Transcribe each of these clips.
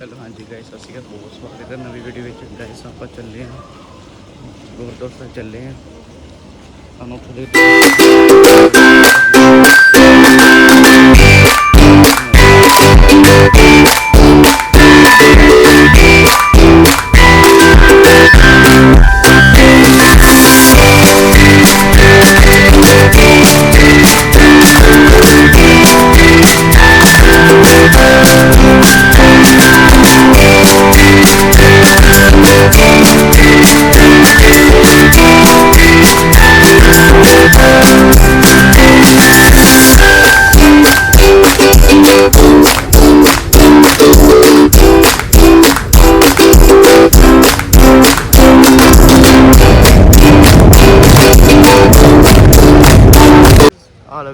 Hello ਹਾਂਜੀ guys ਸਤਿ ਸ਼੍ਰੀ ਅਕਾਲ, ਬਹੁਤ ਸਵਾਗਤ ਹੈ ਨਵੀਂ ਵੀਡੀਓ ਵਿੱਚ। ਗਾਇਸ ਆਪਾਂ ਚੱਲੇ ਹਾਂ। ਗੁਰਦੁਆਰਾ ਸਾਹਿਬ ਚੱਲੇ ਹਾਂ। ਸਾਨੂੰ ਉੱਥੇ ਦੇ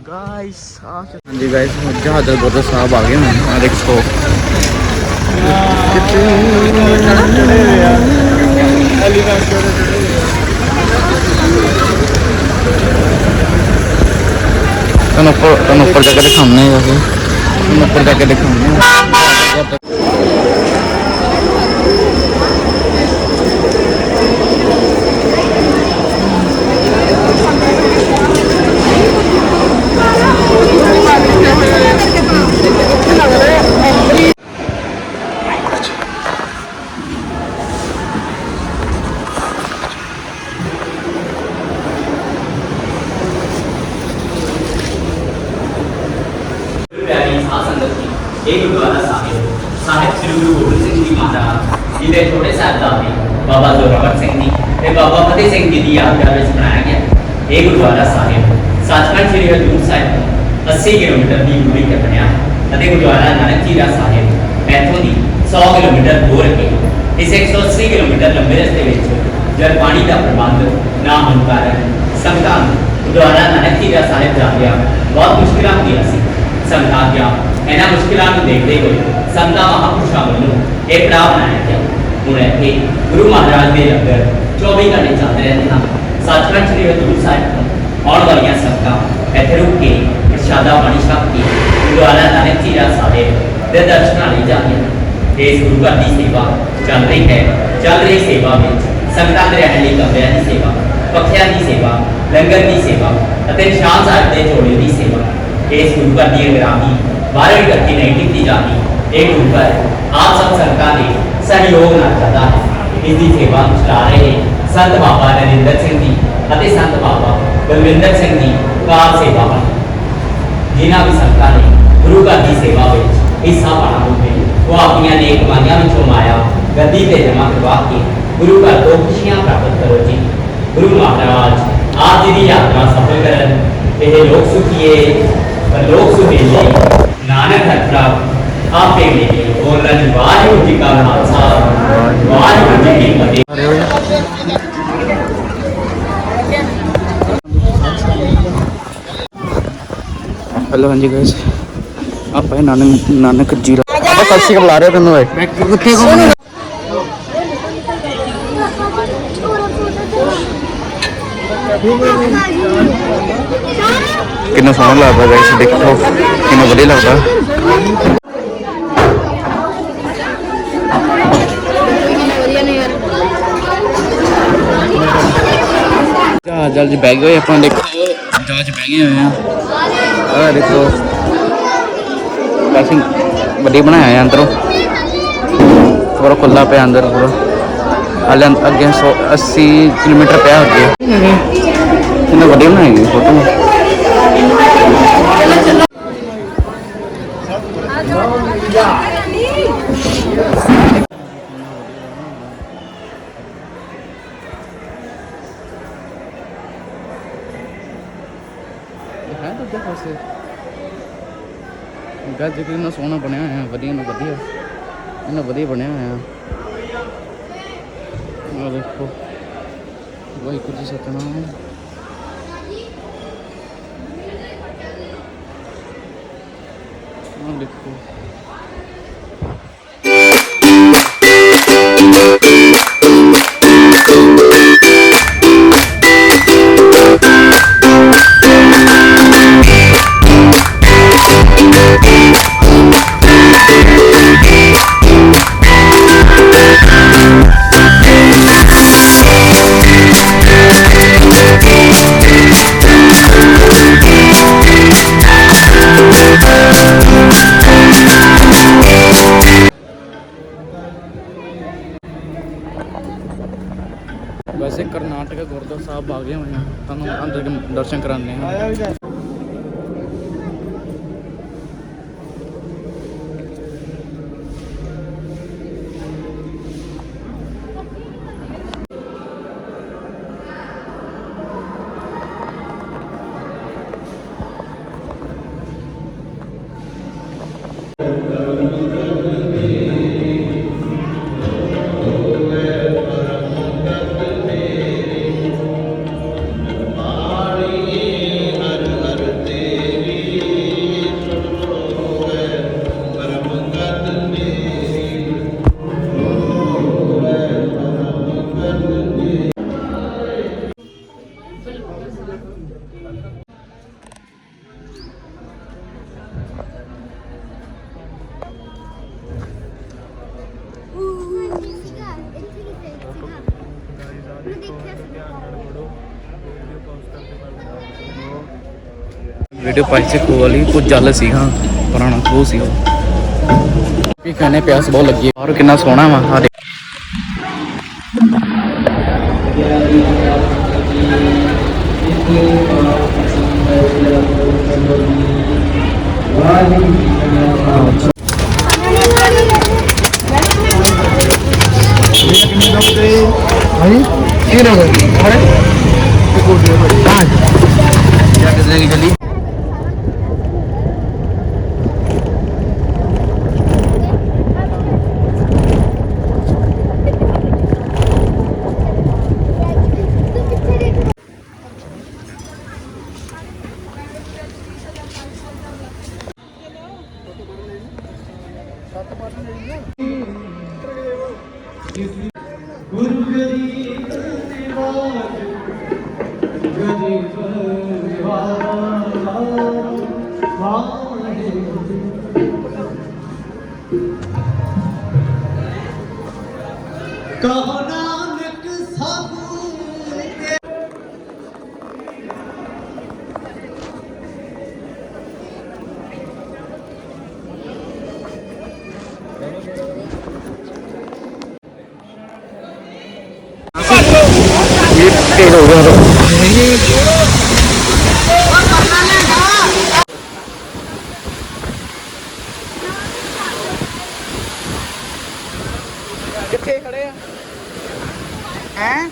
गाइस हाँ जी गाइस मुझे हज़रत गोदा साहब आ गए हैं। हाँ, देखो। तुम तुम ऊपर जाकर दिखाने ऊपर जाकर दिखाने ਇਹ ਗੁਰਦੁਆਰਾ ਸਾਹਿਬ ਸਾਹਿਬ ਸ੍ਰੀ ਗੁਰੂ ਗੋਬਿੰਦ ਸਿੰਘ ਜੀ ਮਹਾਰਾਜ ਜੀ ਦੇ ਛੋਟੇ ਸਾਹਿਬਜ਼ਾਦੇ ਬਾਬਾ ਜ਼ੋਰਾਵਰ ਸਿੰਘ ਜੀ ਤੇ ਬਾਬਾ ਫਤਿਹ ਸਿੰਘ ਜੀ ਦੀ ਯਾਦਗਾਰ ਵਿੱਚ ਬਣਾਇਆ ਗਿਆ ਇਹ ਗੁਰਦੁਆਰਾ ਸਾਹਿਬ ਸੱਚਖੰਡ ਸ੍ਰੀ ਹਜ਼ੂਰ ਸਾਹਿਬ ਤੋਂ 80 ਕਿਲੋਮੀਟਰ ਦੀ ਦੂਰੀ ਤੇ ਬਣਿਆ ਅਤੇ ਗੁਰਦੁਆਰਾ ਨਾਨਕ ਜੀਰਾ ਸਾਹਿਬ ਇੱਥੋਂ ਦੀ 100 ਕਿਲੋਮੀਟਰ ਦੂਰ ਹੈ। ਇਸ 180 ਕਿਲੋਮੀਟਰ ਲੰਬੇ ਰਸਤੇ ਵਿੱਚ ਜਲ ਪਾਣੀ ਦਾ ਪ੍ਰਬੰਧ ਨਾ ਹੋਣ ਕਾਰਨ ਸੰਗਤਾਂ ਨੂੰ ਗੁਰਦੁਆਰਾ ਨਾਨਕ ਜੀਰਾ ਸਾਹਿਬ ਜਾਂਦਿਆਂ ਬਹੁਤ ਮੁਸ਼ਕਿਲਾਂ ਹੁੰਦੀਆਂ ਸੀ ਸੰਗਤਾਂ ਦੀਆਂ ਇਹਨਾਂ ਮੁਸ਼ਕਿਲਾਂ ਨੂੰ ਦੇਖਦੇ ਹੋਏ ਸੰਤਾਂ ਮਹਾਂਪੁਰਸ਼ਾਂ ਵੱਲੋਂ ਇਹ ਪੜਾਅ ਬਣਾਇਆ ਗਿਆ। ਹੁਣ ਇੱਥੇ ਗੁਰੂ ਮਹਾਰਾਜ ਦੇ ਲੰਗਰ 24 ਘੰਟੇ ਚੱਲਦੇ ਰਹਿੰਦੇ ਹਨ। ਸੱਚਖੰਡ ਸ੍ਰੀ ਹਜ਼ੂਰ ਸਾਹਿਬ ਤੋਂ ਆਉਣ ਵਾਲੀਆਂ ਸੰਗਤਾਂ ਇੱਥੇ ਰੁਕ ਕੇ ਪ੍ਰਸ਼ਾਦਾ ਪਾਣੀ ਛਕ ਕੇ ਗੁਰਦੁਆਰਾ ਨਾਨਕ ਜੀਰਾ ਸਾਹਿਬ ਦੇ ਦਰਸ਼ਨਾਂ ਲਈ ਜਾਂਦੀਆਂ ਹਨ। ਇਸ ਗੁਰੂ ਘਰ ਦੀ ਸੇਵਾ ਚੱਲ ਰਹੀ ਹੈ। ਚੱਲ ਰਹੀ ਸੇਵਾ ਵਿੱਚ ਸੰਗਤਾਂ ਦੇ ਰਹਿਣ ਲਈ ਕਮਰਿਆਂ ਦੀ ਸੇਵਾ, ਪੱਖਿਆਂ ਦੀ ਸੇਵਾ, ਲੰਗਰ ਦੀ ਸੇਵਾ ਅਤੇ ਨਿਸ਼ਾਨ ਸਾਹਿਬ ਦੇ ਝੋਲੇ ਦੀ ਸੇਵਾ। ਇਸ ਗੁਰੂ ਘਰ ਦੀ ਅਗਰਾਮੀ ਬਾਰਵੀਂ ਇਕੱਠੀ ਨਹੀਂ ਕੀਤੀ ਜਾਂਦੀ ਇਹ ਗੁਰੂ ਘਰ ਆਪ ਸਭ ਸੰਗਤਾਂ ਦੇ ਸਹਿਯੋਗ ਨਾਲ ਚੱਲਦਾ ਹੈ ਇਸ ਦੀ ਸੇਵਾ ਚਲਾ ਰਹੇ ਸੰਤ ਬਾਬਾ ਨਰਿੰਦਰ ਸਿੰਘ ਜੀ ਅਤੇ ਸੰਤ ਬਾਬਾ ਬਲਵਿੰਦਰ ਸਿੰਘ ਜੀ ਕਾਰ ਸੇਵਾ ਹਨ ਜਿਨ੍ਹਾਂ ਵੀ ਸੰਗਤਾਂ ਨੇ ਗੁਰੂ ਘਰ ਦੀ ਸੇਵਾ ਵਿੱਚ ਹਿੱਸਾ ਪਾਣਾ ਹੋਵੇ ਉਹ ਆਪਣੀਆਂ ਨੇਕ ਕਮਾਈਆਂ ਵਿੱਚੋਂ ਮਾਇਆ ਗੱਦੀ ਤੇ ਜਮ੍ਹਾਂ ਕਰਵਾ ਕੇ ਗੁਰੂ ਘਰ ਤੋਂ ਖੁਸ਼ੀਆਂ ਪ੍ਰਾਪਤ ਕਰੋ ਜੀ ਗੁਰੂ ਮਹਾਰਾਜ ਆਪ ਜੀ ਦੀ ਯਾਤਰਾ ਸਫਲ ਕਰਨ ਇਹ ਲੋਕ ਸੁਖੀਏ ਲੋਕ ਸੁਹੇਲੇ ਨਾਨਕ ਹੱਥਾ ਆਪੇ ਮਿਲੇ ਬੋਲਣ ਵਾਹਿਗੁਰੂ ਜੀ ਕਾ ਖਾਲਸਾ ਵਾਹਿਗੁਰੂ ਜੀ ਕੀ ਫਤਿਹ ਹੈਲੋ ਹਾਂਜੀ ਗਾਇਸ ਆਪਾਂ ਇਹ ਨਾਨਕ ਨਾਨਕ ਜੀਰਾ ਆਪਾਂ ਸਤਿ ਸ਼੍ਰੀ ਅਕਾਲ ਬੁਲਾ ਰਹੇ ਤੈਨੂੰ ਓਏ ਕਿੱਥੇ ਘੁੰਮ ਕਿੰਨਾ ਸੋਹਣਾ ਲੱਗਦਾ ਗਾਇਸ ਦੇਖੋ ਕਿੰਨਾ ਵਧੀਆ ਲੱਗਦਾ। ਜਹਾਜ਼ ਜਲ ਚ ਬਹਿ ਗਏ ਹੋਏ ਆਪਾਂ ਦੇਖੋ। ਜਹਾਜ਼ ਬਹਿ ਗਏ ਹੋਏ ਆ। ਆ ਦੇਖੋ। ਕਾਫੀ ਵੱਡੀ ਬਣਾਇਆ ਹੈ ਅੰਦਰੋਂ। ਪੂਰਾ ਖੁੱਲਾ ਪਿਆ ਅੰਦਰ ਪੂਰਾ। ਹਾਲੇ ਅੱਗੇ 100 80 ਕਿਲੋਮੀਟਰ ਪਿਆ ਅੱਗੇ। ਕਿੰਨਾ ਵੱਡੀ ਬਣਾਈ ਗਈ ਫੋਟੋ ਹੈ ਦੂਜੇ ਪਾਸੇ ਗੱਜ ਕਿ ਇੰਨਾ ਸੋਹਣਾ ਬਣਿਆ ਹੋਇਆ ਵਧੀਆ ਨਾ ਵਧੀਆ ਇੰਨਾ ਵਧੀਆ ਬਣਿਆ ਹੋਇਆ ਆ ਦੇਖੋ ਵਾਹਿਗੁਰੂ ਜੀ ਸਤਨਾਮ Anlatayım. ਤੁਹਾਨੂੰ ਅੰਦਰ ਦਰਸ਼ਨ ਕਰਾਉਂਦੇ ਹਾਂ। ਵੀਡੀਓ ਪਾਈ ਸੀ ਖੂਹ ਵਾਲੀ ਕੁਝ ਜਲ ਸੀ ਹਾਂ ਪੁਰਾਣਾ ਖੂਹ ਸੀ ਉਹ ਵੀ ਖਾਣੇ ਪਿਆਸ ਬਹੁਤ ਲੱਗੀ ਔਰ ਕਿੰਨਾ ਸੋਹਣਾ ਵਾ ਸਾਡੇ ਕਿੱਥੇ ਗਈ ਜਲੀ ਤੂੰ गुरु गरीब गरीब कहना ਇਹ ਹੋ ਗਿਆ ਕਿੱਥੇ ਖੜੇ ਆ? ਹੈ?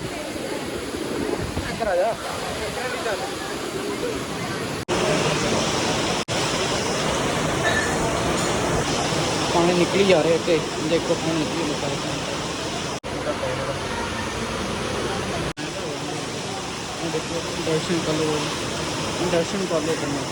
ਇੱਧਰ ਆ ਜਾ। ਪਾਣੀ ਨਿਕਲੀ ਜਾ ਰਿਹਾ ਇੱਥੇ। ਦੇਖੋ, ਪਾਣੀ ਨਿਕਲੀ ਜਾ ਰਿਹਾ। ਦਰਸ਼ਨ ਕਰ ਲਓ ਦਰਸ਼ਨ ਕਰ ਲਓ ਕਰਨਾ।